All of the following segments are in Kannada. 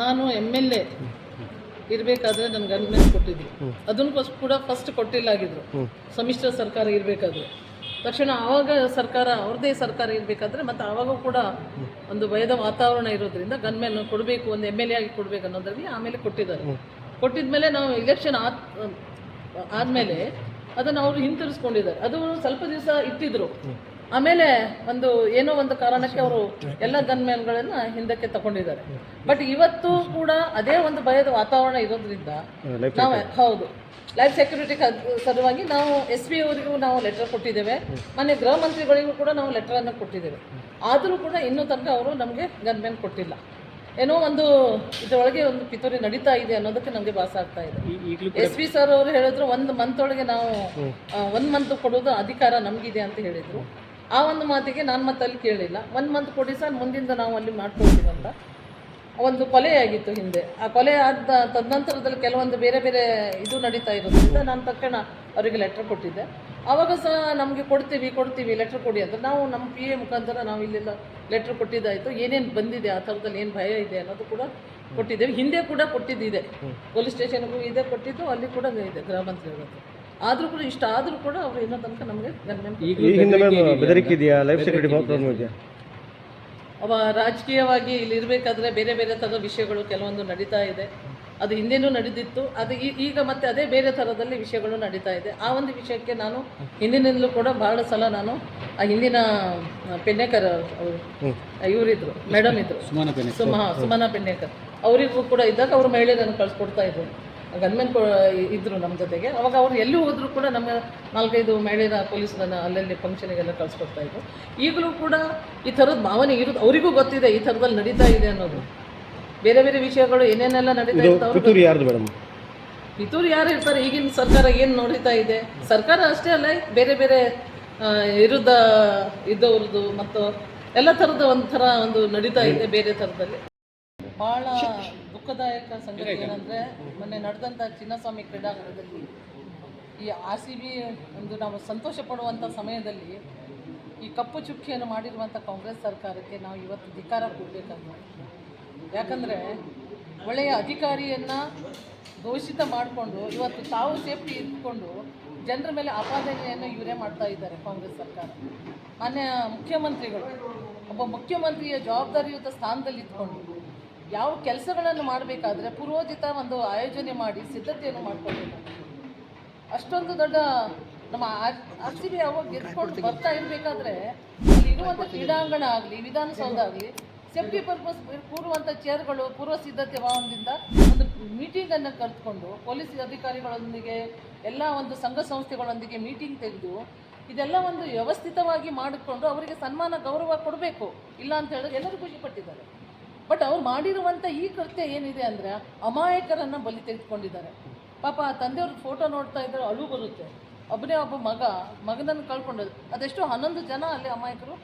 ನಾನು ಎಂ ಎಲ್ ಎ ಇರಬೇಕಾದ್ರೆ ನನ್ಗೆ ಅನುಮತಿ ಕೊಟ್ಟಿದ್ವಿ. ಅದನ್ನು ಫಸ್ಟ್ ಕೂಡ ಫಸ್ಟ್ ಕೊಟ್ಟಿಲ್ಲ ಆಗಿದ್ರು ಸಮ್ಮಿಶ್ರ ಸರ್ಕಾರ ಇರಬೇಕಾದ್ರೆ. ತಕ್ಷಣ ಆವಾಗ ಸರ್ಕಾರ ಅವ್ರದೇ ಸರ್ಕಾರ ಇರಬೇಕಾದ್ರೆ ಮತ್ತು ಆವಾಗ ಕೂಡ ಒಂದು ಭಯದ ವಾತಾವರಣ ಇರೋದ್ರಿಂದ ಗನ್ಮೆನ್ ಕೊಡಬೇಕು ಒಂದು ಎಂ ಎಲ್ ಎ ಆಗಿ ಕೊಡಬೇಕು ಅನ್ನೋದ್ರಲ್ಲಿ ಆಮೇಲೆ ಕೊಟ್ಟಿದ್ದಾರೆ. ಕೊಟ್ಟಿದ್ಮೇಲೆ ನಾವು ಇಲೆಕ್ಷನ್ ಆದ ಆದಮೇಲೆ ಅದನ್ನು ಅವರು ಹಿಂತಿರಿಸ್ಕೊಂಡಿದ್ದಾರೆ. ಅದು ಸ್ವಲ್ಪ ದಿವಸ ಇಟ್ಟಿದ್ರು. ಆಮೇಲೆ ಒಂದು ಏನೋ ಒಂದು ಕಾರಣಕ್ಕೆ ಅವರು ಎಲ್ಲ ಗನ್ಮ್ಯಾನ್ಗಳನ್ನ ಹಿಂದಕ್ಕೆ ತಗೊಂಡಿದ್ದಾರೆ. ಬಟ್ ಇವತ್ತು ಕೂಡ ಅದೇ ಒಂದು ಭಯದ ವಾತಾವರಣ ಇರೋದ್ರಿಂದ ನಾವು ಹೌದು. ಲೈಫ್ ಸೆಕ್ಯೂರಿಟಿ ಸಲುವಾಗಿ ನಾವು ಎಸ್ ಪಿ ಅವರಿಗೂ ನಾವು ಲೆಟರ್ ಕೊಟ್ಟಿದ್ದೇವೆ. ಮನೆ ಗೃಹ ಮಂತ್ರಿಗಳಿಗೂ ಕೂಡ ನಾವು ಲೆಟರ್ ಅನ್ನು ಕೊಟ್ಟಿದ್ದೇವೆ. ಆದರೂ ಕೂಡ ಇನ್ನೂ ತನಕ ಅವರು ನಮಗೆ ಗನ್ಮ್ಯಾನ್ ಕೊಟ್ಟಿಲ್ಲ. ಏನೋ ಒಂದು ಇದರೊಳಗೆ ಒಂದು ಪಿತೂರಿ ನಡೀತಾ ಇದೆ ಅನ್ನೋದಕ್ಕೆ ನಮಗೆ ಭಾಸ ಆಗ್ತಾ ಇದೆ. ಎಸ್ ಪಿ ಸರ್ ಅವರು ಹೇಳಿದ್ರು ಒಂದು ಮಂತ್ ಒಳಗೆ ನಾವು ಒಂದು ಮಂತ್ ಕೊಡೋದು ಅಧಿಕಾರ ನಮಗಿದೆ ಅಂತ ಹೇಳಿದ್ರು. ಆ ಒಂದು ಮಾತಿಗೆ ನಾನು ಮತ್ತೆ ಅಲ್ಲಿ ಕೇಳಿಲ್ಲ. ಒಂದು ಮಂತ್ ಕೊಡಿ ಸರ್ ಮುಂದಿಂದ ನಾವು ಅಲ್ಲಿ ಮಾಡ್ಕೊಳ್ತೀವಿ ಅಂತ. ಒಂದು ಕೊಲೆ ಆಗಿತ್ತು ಹಿಂದೆ. ಆ ಕೊಲೆ ಆದ ತದನಂತರದಲ್ಲಿ ಕೆಲವೊಂದು ಬೇರೆ ಬೇರೆ ಇದು ನಡೀತಾ ಇರೋದ್ರಿಂದ ನಾನು ತಕ್ಷಣ ಅವರಿಗೆ ಲೆಟ್ರ್ ಕೊಟ್ಟಿದ್ದೆ. ಆವಾಗ ಸಹ ನಮಗೆ ಕೊಡ್ತೀವಿ ಕೊಡ್ತೀವಿ ಲೆಟ್ರ್ ಕೊಡಿ ಅಂತ. ನಾವು ನಮ್ಮ ಪಿ ಎ ಮುಖಾಂತರ ನಾವು ಇಲ್ಲೆಲ್ಲ ಲೆಟ್ರ್ ಕೊಟ್ಟಿದ್ದಾಯಿತು. ಏನೇನು ಬಂದಿದೆ ಆ ಥರದಲ್ಲಿ ಏನು ಭಯ ಇದೆ ಅನ್ನೋದು ಕೂಡ ಕೊಟ್ಟಿದ್ದೇವೆ. ಹಿಂದೆ ಕೂಡ ಕೊಟ್ಟಿದ್ದಿದೆ. ಪೊಲೀಸ್ ಸ್ಟೇಷನ್ಗೂ ಇದೆ ಕೊಟ್ಟಿದ್ದು ಅಲ್ಲಿ ಕೂಡ ಇದೆ ಗ್ರಾಮಾಂತರ ಆದರೂ ಕೂಡ ಇಷ್ಟ ಆದರೂ ಕೂಡ ಅವರು ಏನೋ ತನಕ ನಮಗೆ ಗನ್ಮೆಂಟ್ ಈ ಹಿಂದೆ ಬೆದರಿಕೆ ಇದೆಯಾ? ಲೈಫ್ ಸೆಕ್ಯೂರಿಟಿ ಪ್ರಾಬ್ಲಮ್ ಇದೆಯಾ? ಅವ ರಾಜಕೀಯವಾಗಿ ಇಲ್ಲಿ ಇರಬೇಕಾದ್ರೆ ಬೇರೆ ಬೇರೆ ಥರದ ವಿಷಯಗಳು ಕೆಲವೊಂದು ನಡೀತಾ ಇದೆ. ಅದು ಹಿಂದೆನೂ ನಡೆದಿತ್ತು. ಅದು ಈ- ಈಗ ಮತ್ತೆ ಅದೇ ಬೇರೆ ಥರದಲ್ಲಿ ವಿಷಯಗಳು ನಡೀತಾ ಇದೆ. ಆ ಒಂದು ವಿಷಯಕ್ಕೆ ನಾನು ಹಿಂದಿನಿಂದಲೂ ಕೂಡ ಬಹಳ ಸಲ ನಾನು ಆ ಹಿಂದಿನ ಪೆನ್ನೇಕರ್ ಅವರು ಇವರಿದ್ರು ಮೇಡಮ್ ಇದ್ರು. ಸುಮ ಸುಮನಾ ಪೆನ್ನೇಕರ್. ಅವರಿಗೂ ಕೂಡ ಇದ್ದಾಗ ಅವರು ಮಹಿಳೆಯರನ್ನು ಕಳ್ಸಿಕೊಡ್ತಾ ಇದ್ರು ಗನ್ಮೆನ್ ಇದ್ರು ನಮ್ಮ ಜೊತೆಗೆ. ಅವಾಗ ಅವ್ರು ಎಲ್ಲಿ ಹೋದ್ರು ಕೂಡ ನಮ್ಮ ನಾಲ್ಕೈದು ಮಹಿಳೆಯರ ಪೊಲೀಸರನ್ನ ಅಲ್ಲಲ್ಲಿ ಫಂಕ್ಷನಿಗೆಲ್ಲ ಕಳ್ಸಿಕೊಡ್ತಾ ಇದ್ರು. ಈಗಲೂ ಕೂಡ ಈ ಥರದ ಭಾವನೆ ಇರೋದು ಅವರಿಗೂ ಗೊತ್ತಿದೆ ಈ ಥರದಲ್ಲಿ ನಡೀತಾ ಇದೆ ಅನ್ನೋದು. ಬೇರೆ ಬೇರೆ ವಿಷಯಗಳು ಏನೇನೆಲ್ಲ ನಡೀತಾ ಇರ್ತಾವೆ ಪಿತೂರಿ ಯಾರು ಇರ್ತಾರೆ? ಈಗಿನ ಸರ್ಕಾರ ಏನು ನೋಡಿತಾ ಇದೆ? ಸರ್ಕಾರ ಅಷ್ಟೇ ಅಲ್ಲ ಬೇರೆ ಬೇರೆ ಇರುದ ವಿರುದ್ಧ ಇದ್ದವ್ರದ್ದು ಮತ್ತು ಎಲ್ಲ ಥರದ ಒಂಥರ ಒಂದು ನಡೀತಾ ಇದೆ ಬೇರೆ ಥರದಲ್ಲಿ. ಭಾಳ ದುಃಖದಾಯಕ ಸಂಗತಿ ಏನಂದರೆ ಮೊನ್ನೆ ನಡೆದಂಥ ಚಿನ್ನಸ್ವಾಮಿ ಕ್ರೀಡಾಂಗಣದಲ್ಲಿ ಈ ಆರ್ ಸಿ ಬಿ ಒಂದು ನಾವು ಸಂತೋಷ ಪಡುವಂಥ ಸಮಯದಲ್ಲಿ ಈ ಕಪ್ಪು ಚುಕ್ಕಿಯನ್ನು ಮಾಡಿರುವಂಥ ಕಾಂಗ್ರೆಸ್ ಸರ್ಕಾರಕ್ಕೆ ನಾವು ಇವತ್ತು ಧಿಕಾರ ಕೊಡಬೇಕಾಗಿದೆ ಯಾಕಂದರೆ ಒಳ್ಳೆಯ ಅಧಿಕಾರಿಯನ್ನು ದೋಷಿತ ಮಾಡಿಕೊಂಡು ಇವತ್ತು ತಾವು ಸೇಫ್ಟಿ ಇಟ್ಕೊಂಡು ಜನರ ಮೇಲೆ ಆಪಾದನೆಯನ್ನು ಇವರೇ ಮಾಡ್ತಾ ಇದ್ದಾರೆ ಕಾಂಗ್ರೆಸ್ ಸರ್ಕಾರ. ಮಾನ್ಯ ಮುಖ್ಯಮಂತ್ರಿಗಳು ಒಬ್ಬ ಮುಖ್ಯಮಂತ್ರಿಯ ಜವಾಬ್ದಾರಿಯುತ ಸ್ಥಾನದಲ್ಲಿ ಇದ್ಕೊಂಡು ಯಾವ ಕೆಲಸಗಳನ್ನು ಮಾಡಬೇಕಾದ್ರೆ ಪೂರ್ವೋಚಿತ ಒಂದು ಆಯೋಜನೆ ಮಾಡಿ ಸಿದ್ಧತೆಯನ್ನು ಮಾಡ್ಕೊಳ್ಬೇಕು. ಅಷ್ಟೊಂದು ದೊಡ್ಡ ನಮ್ಮ ಆರ್ ಯಾವಾಗ ಗೆದ್ಕೊಂಡು ಬರ್ತಾ ಇರಬೇಕಾದ್ರೆ ಇರುವಂಥ ಕ್ರೀಡಾಂಗಣ ಆಗಲಿ, ವಿಧಾನಸೌಧ ಆಗಲಿ, ಸೇಫ್ಟಿ ಪರ್ಪಸ್ ಕೂರುವಂಥ ಚೇರ್ಗಳು, ಪೂರ್ವ ಸಿದ್ಧತೆ ವಾಹನದಿಂದ ಒಂದು ಮೀಟಿಂಗನ್ನು ಕರೆದುಕೊಂಡು ಪೊಲೀಸ್ ಅಧಿಕಾರಿಗಳೊಂದಿಗೆ, ಎಲ್ಲ ಒಂದು ಸಂಘ ಸಂಸ್ಥೆಗಳೊಂದಿಗೆ ಮೀಟಿಂಗ್ ತೆಗೆದು ಇದೆಲ್ಲ ಒಂದು ವ್ಯವಸ್ಥಿತವಾಗಿ ಮಾಡಿಕೊಂಡು ಅವರಿಗೆ ಸನ್ಮಾನ, ಗೌರವ ಕೊಡಬೇಕು. ಇಲ್ಲ ಅಂತ ಹೇಳಿದ್ರೆ ಎಲ್ಲರೂ ಖುಷಿ ಪಟ್ಟಿದ್ದಾರೆ. ಬಟ್ ಅವ್ರು ಮಾಡಿರುವಂಥ ಈ ಕೃತ್ಯ ಏನಿದೆ ಅಂದರೆ ಅಮಾಯಕರನ್ನು ಬಲಿ ತೆಗೆದುಕೊಂಡಿದ್ದಾರೆ. ಪಾಪ ಆ ತಂದೆಯವ್ರ ಫೋಟೋ ನೋಡ್ತಾ ಇದ್ರೆ ಅಳು ಬರುತ್ತೆ. ಒಬ್ಬನೇ ಒಬ್ಬ ಮಗ ಮಗನನ್ನು ಕಳ್ಕೊಂಡು ಅದೆಷ್ಟೋ ಹನ್ನೊಂದು ಜನ ಅಲ್ಲಿ ಅಮಾಯಕರು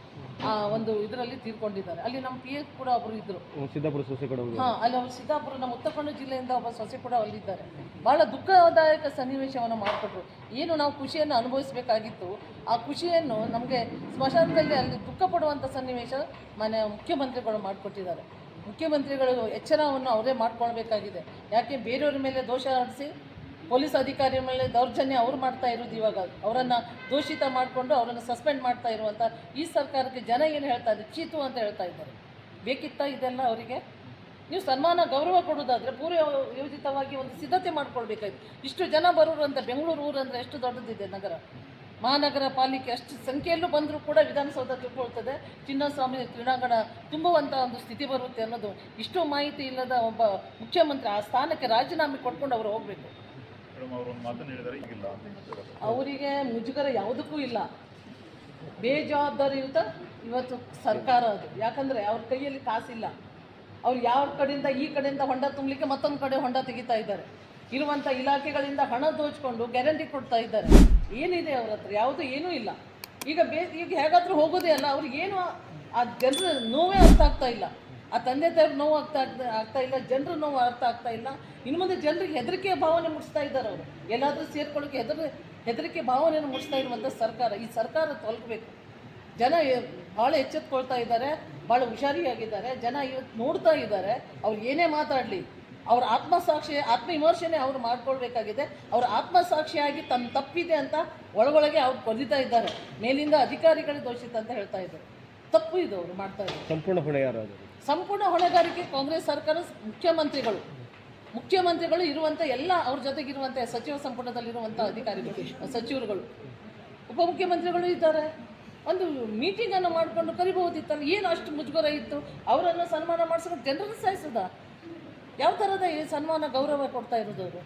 ಆ ಒಂದು ಇದರಲ್ಲಿ ತೀರ್ಕೊಂಡಿದ್ದಾರೆ. ಅಲ್ಲಿ ನಮ್ಮ ಪಿ ಎಸ್ ಕೂಡ ಒಬ್ಬರು ಇದ್ದರು ಸಿದ್ದಾಪುರ ಸೊಸೆ ಕೂಡ ಹಾಂ ಅಲ್ಲಿ ಅವರು ಸಿದ್ದಾಪುರ ನಮ್ಮ ಉತ್ತರ ಕನ್ನಡ ಜಿಲ್ಲೆಯಿಂದ ಒಬ್ಬ ಸೊಸೆ ಕೂಡ ಅಲ್ಲಿದ್ದಾರೆ. ಭಾಳ ದುಃಖದಾಯಕ ಸನ್ನಿವೇಶವನ್ನು ಮಾಡಿಕೊಟ್ರು. ಏನು ನಾವು ಖುಷಿಯನ್ನು ಅನುಭವಿಸಬೇಕಾಗಿತ್ತು. ಆ ಖುಷಿಯನ್ನು ನಮಗೆ ಸ್ಮಶಾನದಲ್ಲಿ ಅಲ್ಲಿ ದುಃಖ ಪಡುವಂಥ ಸನ್ನಿವೇಶ ಮನೆ ಮುಖ್ಯಮಂತ್ರಿಗಳು ಮಾಡಿಕೊಟ್ಟಿದ್ದಾರೆ. ಮುಖ್ಯಮಂತ್ರಿಗಳು ಎಚ್ಚರವನ್ನು ಅವರೇ ಮಾಡ್ಕೊಳ್ಬೇಕಾಗಿದೆ. ಯಾಕೆ ಬೇರೆಯವ್ರ ಮೇಲೆ ದೋಷ ಆಡಿಸಿ ಪೊಲೀಸ್ ಅಧಿಕಾರಿ ಮೇಲೆ ದೌರ್ಜನ್ಯ ಅವ್ರು ಮಾಡ್ತಾ ಇರೋದು ಇವಾಗ. ಅವರನ್ನು ದೋಷಿತ ಮಾಡಿಕೊಂಡು ಅವರನ್ನು ಸಸ್ಪೆಂಡ್ ಮಾಡ್ತಾ ಇರುವಂಥ ಈ ಸರ್ಕಾರಕ್ಕೆ ಜನ ಏನು ಹೇಳ್ತಾ ಇದ್ದಾರೆ? ಚೀತು ಅಂತ ಹೇಳ್ತಾ ಇದ್ದಾರೆ. ಬೇಕಿತ್ತ ಇದೆಲ್ಲ ಅವರಿಗೆ? ನೀವು ಸನ್ಮಾನ, ಗೌರವ ಕೊಡೋದಾದರೆ ಪೂರ್ವ ಯೋಜಿತವಾಗಿ ಒಂದು ಸಿದ್ಧತೆ ಮಾಡ್ಕೊಳ್ಬೇಕಾಯ್ತು. ಇಷ್ಟು ಜನ ಬರೋರು ಅಂತ ಬೆಂಗಳೂರು ಊರು ಅಂದರೆ ಎಷ್ಟು ದೊಡ್ಡದಿದೆ ನಗರ? ಮಹಾನಗರ ಪಾಲಿಕೆ ಅಷ್ಟು ಸಂಖ್ಯೆಯಲ್ಲೂ ಬಂದರೂ ಕೂಡ ವಿಧಾನಸೌಧ ತುಂಬಿಕೊಳ್ತದೆ ಚಿನ್ನಸ್ವಾಮಿ ಕ್ರೀಡಾಂಗಣ ತುಂಬುವಂಥ ಒಂದು ಸ್ಥಿತಿ ಬರುತ್ತೆ ಅನ್ನೋದು ಇಷ್ಟು ಮಾಹಿತಿ ಇಲ್ಲದ ಒಬ್ಬ ಮುಖ್ಯಮಂತ್ರಿ ಆ ಸ್ಥಾನಕ್ಕೆ ರಾಜೀನಾಮೆ ಕೊಟ್ಕೊಂಡು ಅವರು ಹೋಗಬೇಕು. ಅವರಿಗೆ ಮುಜುಗರ ಯಾವುದಕ್ಕೂ ಇಲ್ಲ. ಬೇಜವಾಬ್ದಾರಿಯುತ ಇವತ್ತು ಸರ್ಕಾರ ಅದು. ಯಾಕಂದರೆ ಅವ್ರ ಕೈಯಲ್ಲಿ ಕಾಸಿಲ್ಲ. ಅವ್ರು ಯಾವ ಕಡೆಯಿಂದ ಈ ಕಡೆಯಿಂದ ಹೊಂಡ ತುಂಬಲಿಕ್ಕೆ ಮತ್ತೊಂದು ಕಡೆ ಹೊಂಡ ತೆಗಿತಾ ಇದ್ದಾರೆ. ಇರುವಂಥ ಇಲಾಖೆಗಳಿಂದ ಹಣ ದೋಚಿಕೊಂಡು ಗ್ಯಾರಂಟಿ ಕೊಡ್ತಾ ಇದ್ದಾರೆ. ಏನಿದೆ ಅವ್ರ ಹತ್ರ, ಯಾವುದು ಏನೂ ಇಲ್ಲ. ಈಗ ಬೇ, ಈಗ ಹೇಗಾದರೂ ಹೋಗೋದೇ ಅಲ್ಲ ಅವ್ರಿಗೇನು ಆ ಜನರ ನೋವೇ ಅರ್ಥ ಆಗ್ತಾ ಇಲ್ಲ. ಆ ತಂದೆ ತಾಯಿ ನೋವು ಆಗ್ತಾ ಆಗ್ತಾ ಇಲ್ಲ, ಜನರ ನೋವು ಅರ್ಥ ಆಗ್ತಾ ಇಲ್ಲ. ಇನ್ನು ಮುಂದೆ ಜನರಿಗೆ ಹೆದರಿಕೆ ಭಾವನೆ ಮುಟ್ಟಿಸ್ತಾ ಇದ್ದಾರೆ ಅವರು. ಎಲ್ಲಾದರೂ ಸೇರ್ಕೊಳ್ಳೋಕೆ ಹೆದರ್, ಹೆದರಿಕೆ ಭಾವನೆಯನ್ನು ಮುಟ್ಟಿಸ್ತಾ ಇರುವಂಥ ಸರ್ಕಾರ, ಈ ಸರ್ಕಾರ ತೊಲಗಬೇಕು. ಜನ ಭಾಳ ಎಚ್ಚೆತ್ಕೊಳ್ತಾ ಇದ್ದಾರೆ ಭಾಳ ಹುಷಾರಿಯಾಗಿದ್ದಾರೆ. ಜನ ಇವತ್ತು ನೋಡ್ತಾ ಇದ್ದಾರೆ, ಅವ್ರು ಏನೇ ಮಾತಾಡಲಿ ಅವ್ರ ಆತ್ಮಸಾಕ್ಷಿ ಆತ್ಮವಿಮರ್ಶನೆ ಅವ್ರು ಮಾಡ್ಕೊಳ್ಬೇಕಾಗಿದೆ. ಅವ್ರ ಆತ್ಮಸಾಕ್ಷಿಯಾಗಿ ತನ್ನ ತಪ್ಪಿದೆ ಅಂತ ಒಳಗೊಳಗೆ ಅವ್ರು ಕೊರಿತಾ ಇದ್ದಾರೆ. ಮೇಲಿಂದ ಅಧಿಕಾರಿಗಳೇ ದೋಷಿತ ಅಂತ ಹೇಳ್ತಾ ಇದ್ದಾರೆ. ತಪ್ಪು ಇದು ಅವರು ಮಾಡ್ತಾ ಇದ್ದಾರೆ. ಸಂಪೂರ್ಣ ಹೊಣೆ ಸಂಪೂರ್ಣ ಹೊಣೆಗಾರಿಕೆ ಕಾಂಗ್ರೆಸ್ ಸರ್ಕಾರ ಮುಖ್ಯಮಂತ್ರಿಗಳು. ಮುಖ್ಯಮಂತ್ರಿಗಳು ಇರುವಂಥ ಎಲ್ಲ ಅವ್ರ ಜೊತೆಗಿರುವಂಥ ಸಚಿವ ಸಂಪುಟದಲ್ಲಿರುವಂಥ ಅಧಿಕಾರಿಗಳು ಸಚಿವರುಗಳು. ಉಪಮುಖ್ಯಮಂತ್ರಿಗಳು ಇದ್ದಾರೆ. ಒಂದು ಮೀಟಿಂಗನ್ನು ಮಾಡಿಕೊಂಡು ಕರಿಬಹುದಿತ್ತಲ್ಲ ಏನು ಅಷ್ಟು ಮುಜುಗರ ಇತ್ತು? ಅವರನ್ನು ಸನ್ಮಾನ ಮಾಡಿಸ್ಕೊಂಡು ಜನರನ್ನು ಸಾಯಿಸದ? ಯಾವ ಥರದ ಈ ಸನ್ಮಾನ ಗೌರವ ಕೊಡ್ತಾ ಇರೋದು ಅವರು?